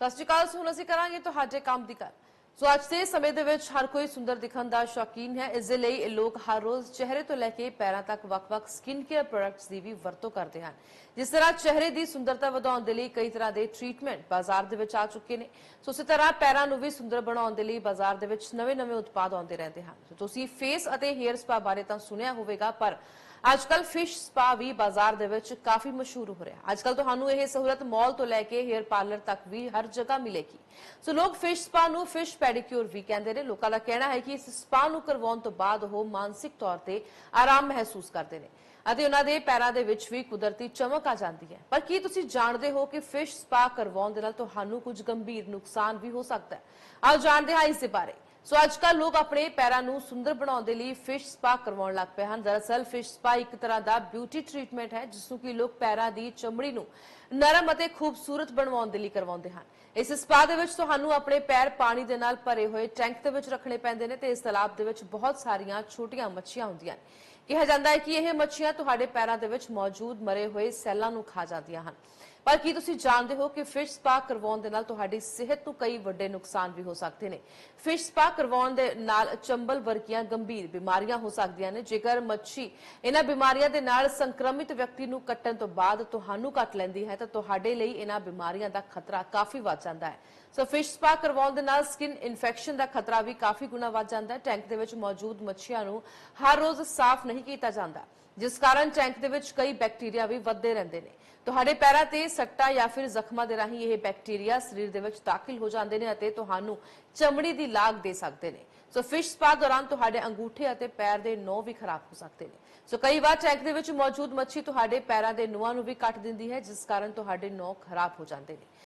ਸਤਿ ਸ਼੍ਰੀ ਅਕਾਲ ਹੁਣ ਅਸੀਂ ਕਰਾਂਗੇ ਤੁਹਾਡੇ ਕੰਮ ਦੀ ਗੱਲ। ਸੋ ਅੱਜ ਦੇ ਸਮੇਂ ਦੇ ਵਿੱਚ ਹਰ ਕੋਈ ਸੁੰਦਰ ਦਿਖਣ ਦਾ ਸ਼ੌਕੀਨ ਹੈ। ਇਸ ਦੇ ਲਈ ਇਹ ਲੋਕ ਹਰ ਰੋਜ਼ ਚਿਹਰੇ ਤੋਂ ਲੈ ਕੇ ਪੈਰਾਂ ਤੱਕ ਵੱਖ-ਵੱਖ ਸਕਿਨ ਕੇਅਰ ਪ੍ਰੋਡਕਟਸ ਦੀ ਵੀ ਵਰਤੋਂ ਕਰਦੇ ਹਨ। ਜਿਸ ਤਰ੍ਹਾਂ ਚਿਹਰੇ ਦੀ ਸੁੰਦਰਤਾ ਵਧਾਉਣ ਦੇ ਲਈ ਕਈ ਤਰ੍ਹਾਂ ਦੇ ਟ੍ਰੀਟਮੈਂਟ ਬਾਜ਼ਾਰ ਦੇ ਵਿੱਚ ਆ ਚੁੱਕੇ ਨੇ। ਸੋ ਇਸੇ ਤਰ੍ਹਾਂ ਪੈਰਾਂ ਨੂੰ ਵੀ ਸੁੰਦਰ ਬਣਾਉਣ ਦੇ ਲਈ ਬਾਜ਼ਾਰ ਦੇ ਵਿੱਚ ਨਵੇਂ-ਨਵੇਂ ਉਤਪਾਦ ਆਉਂਦੇ ਰਹਿੰਦੇ ਹਨ। ਸੋ ਤੁਸੀਂ ਫੇਸ ਅਤੇ ਹੇਅਰ ਸਪਾ ਬਾਰੇ ਤਾਂ ਸੁਣਿਆ ਹੋਵੇਗਾ, ਪਰ ਅੱਜਕੱਲ ਫਿਸ਼ ਸਪਾ ਵੀ ਬਾਜ਼ਾਰ ਦੇ ਵਿੱਚ ਕਾਫੀ ਮਸ਼ਹੂਰ ਹੋ ਰਿਹਾ ਅੱਜਕੱਲ ਤੁਹਾਨੂੰ ਇਹ ਸਹੂਲਤ ਮਾਲ ਤੋਂ ਲੈ ਕੇ ਹੇਅਰ ਪਾਰਲਰ ਤੱਕ ਵੀ ਹਰ ਜਗ੍ਹਾ ਮਿਲੇਗੀ। ਸੋ ਲੋਕ ਫਿਸ਼ ਸਪਾ ਨੂੰ ਫਿਸ਼ ਪੈਡੀਕਿਉਰ ਵੀ ਕਹਿੰਦੇ ਨੇ। ਲੋਕਾਂ ਦਾ ਕਹਿਣਾ ਹੈ ਕਿ ਇਸ ਸਪਾ ਨੂੰ ਕਰਵਾਉਣ ਤੋਂ ਬਾਅਦ ਉਹ ਮਾਨਸਿਕ ਤੌਰ ਤੇ ਆਰਾਮ ਮਹਿਸੂਸ ਕਰਦੇ ਨੇ ਅਤੇ ਉਹਨਾਂ ਦੇ ਪੈਰਾਂ ਦੇ ਵਿੱਚ ਵੀ ਕੁਦਰਤੀ ਚਮਕ ਆ ਜਾਂਦੀ ਹੈ। ਪਰ ਕੀ ਤੁਸੀਂ ਜਾਣਦੇ ਹੋ ਕਿ ਫਿਸ਼ ਸਪਾ ਕਰਵਾਉਣ ਦੇ ਨਾਲ ਤੁਹਾਨੂੰ ਕੁਝ ਗੰਭੀਰ ਨੁਕਸਾਨ ਵੀ ਹੋ ਸਕਦਾ ਹੈ? ਆਓ ਜਾਣਦੇ ਹਾਂ ਇਸ ਦੇ ਬਾਰੇ। ਸੋ ਅੱਜ ਕੱਲ ਲੋਕ ਆਪਣੇ ਪੈਰਾਂ ਨੂੰ ਸੁੰਦਰ ਬਣਾਉਣ ਦੇ ਲਈ ਫਿਸ਼ ਸਪਾ ਕਰਵਾਉਣ ਲੱਗ ਪਏ ਹਨ। ਦਰਅਸਲ ਫਿਸ਼ ਸਪਾ ਇੱਕ ਤਰ੍ਹਾਂ ਦਾ ਬਿਊਟੀ ਟ੍ਰੀਟਮੈਂਟ ਹੈ, ਜਿਸ ਨੂੰ ਕਿ ਲੋਕ ਪੈਰਾਂ ਦੀ ਚਮੜੀ ਨੂੰ ਨਰਮ ਅਤੇ ਖੂਬਸੂਰਤ ਬਣਵਾਉਣ ਦੇ ਲਈ ਕਰਵਾਉਂਦੇ ਹਨ। ਇਸ ਸਪਾ ਦੇ ਵਿੱਚ ਤੁਹਾਨੂੰ ਆਪਣੇ ਪੈਰ ਪਾਣੀ ਦੇ ਨਾਲ ਭਰੇ ਹੋਏ ਟੈਂਕ ਦੇ ਵਿੱਚ ਰੱਖਣੇ ਪੈਂਦੇ ਨੇ ਤੇ ਇਸ ਤਲਾਬ ਦੇ ਵਿੱਚ ਬਹੁਤ ਸਾਰੀਆਂ ਛੋਟੀਆਂ ਮੱਛੀਆਂ ਹੁੰਦੀਆਂ ਨੇ। ਕਿਹਾ ਜਾਂਦਾ ਹੈ ਕਿ ਇਹ ਮੱਛੀਆਂ ਤੁਹਾਡੇ ਪੈਰਾਂ ਦੇ ਵਿੱਚ ਮੌਜੂਦ ਮਰੇ ਹੋਏ ਸੈੱਲਾਂ ਨੂੰ ਖਾ ਜਾਂਦੀਆਂ ਹਨ। ਪਰ ਕੀ ਤੁਸੀਂ ਜਾਣਦੇ ਹੋ ਕਿ ਫਿਸ਼ ਸਪਾ ਕਰਵਾਉਣ ਦੇ ਨਾਲ ਤੁਹਾਡੀ ਸਿਹਤ ਨੂੰ ਕਈ ਵੱਡੇ ਨੁਕਸਾਨ ਵੀ ਹੋ ਸਕਦੇ ਨੇ? ਫਿਸ਼ ਸਪਾ ਕਰਵਾਉਣ ਦੇ ਨਾਲ ਚੰਬਲ ਵਰਗੀਆਂ ਗੰਭੀਰ ਬਿਮਾਰੀਆਂ ਹੋ ਸਕਦੀਆਂ ਨੇ। ਜੇਕਰ ਮੱਛੀ ਇਹਨਾਂ ਬਿਮਾਰੀਆਂ ਦੇ ਨਾਲ ਸੰਕਰਮਿਤ ਵਿਅਕਤੀ ਨੂੰ ਕੱਟਣ ਤੋਂ ਬਾਅਦ ਤੁਹਾਨੂੰ ਕੱਟ ਲੈਂਦੀ ਹੈ, ਤਾਂ ਤੁਹਾਡੇ ਲਈ ਇਹਨਾਂ ਬਿਮਾਰੀਆਂ ਦਾ ਖਤਰਾ ਕਾਫੀ ਵੱਧ ਜਾਂਦਾ ਹੈ। ਸੋ ਫਿਸ਼ ਸਪਾ ਕਰਵਾਉਣ ਦੇ ਨਾਲ ਸਕਿਨ ਇਨਫੈਕਸ਼ਨ ਦਾ ਖਤਰਾ ਵੀ ਕਾਫੀ ਗੁਣਾ ਵੱਧ ਜਾਂਦਾ ਹੈ। ਟੈਂਕ ਦੇ ਵਿੱਚ ਮੌਜੂਦ ਮੱਛੀਆਂ ਨੂੰ ਹਰ ਰੋਜ਼ ਸਾਫ਼ ਨਹੀਂ ਕੀਤਾ ਜਾਂਦਾ। ਜਿਸ ਕਾਰਨ ਟੈਂਕ ਦੇ ਵਿੱਚ ਕਈ ਬੈਕਟੀਰੀਆ ਵੀ ਵੱਧਦੇ ਰਹਿੰਦੇ ਨੇ। ਤੁਹਾਡੇ ਪੈਰਾਂ ਤੇ ਸੱਟਾਂ ਜਾਂ ਫਿਰ ਜ਼ਖਮਾਂ ਦੇ ਰਾਹੀਂ ਇਹ ਬੈਕਟੀਰੀਆ ਸਰੀਰ ਦੇ ਵਿੱਚ ਦਾਖਲ ਹੋ ਜਾਂਦੇ ਨੇ ਅਤੇ ਤੁਹਾਨੂੰ ਚਮੜੀ ਦੀ ਲਾਗ ਦੇ ਸਕਦੇ ਨੇ। ਸੋ ਫਿਸ਼ ਸਪਾ ਦੌਰਾਨ ਤੁਹਾਡੇ ਅੰਗੂਠੇ ਅਤੇ ਪੈਰ ਦੇ ਨੋਹ ਵੀ ਖਰਾਬ ਹੋ ਸਕਦੇ ਨੇ। ਸੋ ਕਈ ਵਾਰ ਟੈਂਕ ਦੇ ਵਿੱਚ ਮੌਜੂਦ ਮੱਛੀ ਤੁਹਾਡੇ ਪੈਰਾਂ ਦੇ ਨੋਹਾਂ ਨੂੰ ਵੀ ਕੱਟ ਦਿੰਦੀ ਹੈ, ਜਿਸ ਕਾਰਨ ਤੁਹਾਡੇ ਨੋਹ ਖਰਾਬ ਹੋ ਜਾਂਦੇ ਨੇ।